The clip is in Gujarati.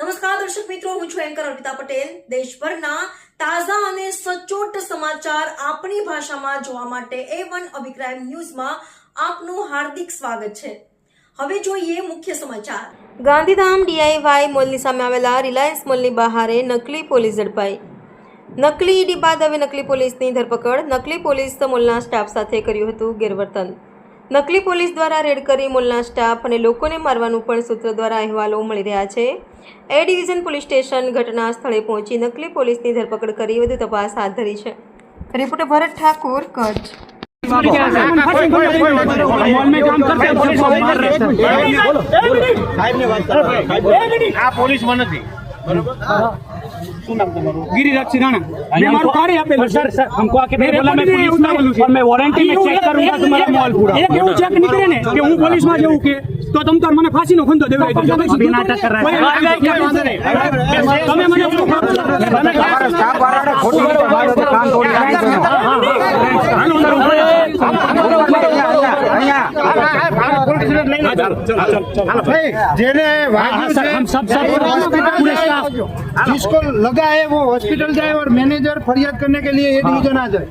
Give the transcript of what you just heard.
નમસ્કાર, દર્શક મિત્રો, હું છું એન્કર અર્પિતા પટેલ. દેશભરના તાજા અને સચોટ સમાચાર આપણી ભાષામાં જોવા માટે એ વન અભિક્રાઇમ ન્યૂઝમાં આપનું હાર્દિક સ્વાગત છે. હવે જોઈએ મુખ્ય સમાચાર. ગાંધીધામ ડીઆઈવાય મોલની સામે આવેલા રિલાયન્સ મોલની બહારે નકલી પોલીસ ઝડપાઈ. નકલી ઈડી બાદ હવે નકલી પોલીસની ધરપકડ. નકલી પોલીસ મોલના સ્ટાફ સાથે કર્યું હતું ગેરવર્તન. નકલી પોલીસ દ્વારા રેડ કરી મોલના સ્ટાફ અને લોકોને મારવાનું પણ સૂત્ર દ્વારા અહેવાલો મળી રહ્યા છે. એ ડિવિઝન પોલીસ સ્ટેશન ઘટના સ્થળે પહોંચી નકલી પોલીસની ધરપકડ કરી વધુ તપાસ હાથ ધરી છે. રિપોર્ટર ભરત ઠાકુર કચ્છ. આ પોલીસ નથી. બરોબર? पुलिस वाले कर रहे हैं આ પોલીસમાં નથી गिरिराज सिराना ये हमारा कार्य यहाँ पे सर सर हमको आके मेरे बोला मैं पुलिस में और मैं वारंटी में चेक करूंगा तुम्हारा मॉल पूरा एक એવું ચેક નીકળે ને કે હું પોલીસ માં જવું કે તો તમ તાર મને ફાંસી નો ખંધો દેવાય દો અભી નાટક કર રહા છે તમે મને જેને हाँ, વાગ્યું सर, છે हम सब- सब- वो हॉस्पिटल पूरे जाए स्टाफ। जिसको लगा है वो हॉस्पिटल जाए और मैनेजर फरियाद करने के लिए ये डिवीजन आ जाए